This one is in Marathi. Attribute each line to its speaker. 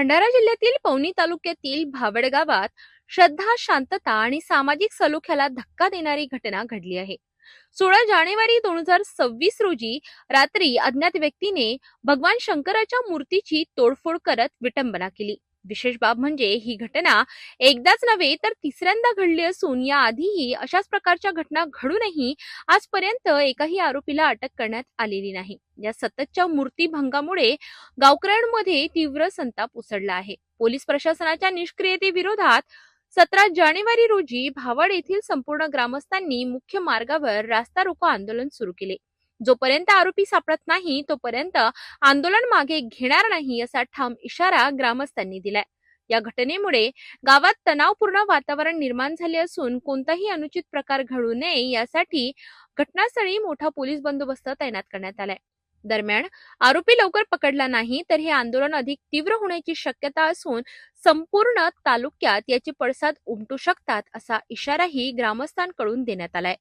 Speaker 1: भंडारा जिल्ह्यातील पवनी तालुक्यातील भावड गावात श्रद्धा शांतता आणि सामाजिक सलोख्याला धक्का देणारी घटना घडली आहे. सोळा जानेवारी दोन हजार सव्वीस रोजी रात्री अज्ञात व्यक्तीने भगवान शंकराच्या मूर्तीची तोडफोड करत विटंबना केली. विशेष बाब म्हणजे ही घटना एकदाच नव्हे तर तिसऱ्यांदा घडली असून या आधीही अशाच प्रकारच्या घटना घडूनही आजपर्यंत एकाही आरोपीला अटक करण्यात आलेली नाही. या सततच्या मूर्तीभंगामुळे गावकऱ्यांमध्ये तीव्र संताप उसळला आहे. पोलीस प्रशासनाच्या निष्क्रियतेविरोधात सतरा जानेवारी रोजी भावड येथील संपूर्ण ग्रामस्थांनी मुख्य मार्गावर रास्ता रोको आंदोलन सुरू केले. जोपर्यंत आरोपी सापडत नाही तोपर्यंत आंदोलन मागे घेणार नाही असा ठाम इशारा ग्रामस्थांनी दिलाय. या घटनेमुळे गावात तणावपूर्ण वातावरण निर्माण झाले असून कोणताही अनुचित प्रकार घडू नये यासाठी घटनास्थळी मोठा पोलीस बंदोबस्त तैनात करण्यात आलाय. दरम्यान आरोपी लवकर पकडला नाही तर हे आंदोलन अधिक तीव्र होण्याची शक्यता असून संपूर्ण तालुक्यात याचे पडसाद उमटू शकतात असा इशाराही ग्रामस्थांकडून देण्यात आलाय.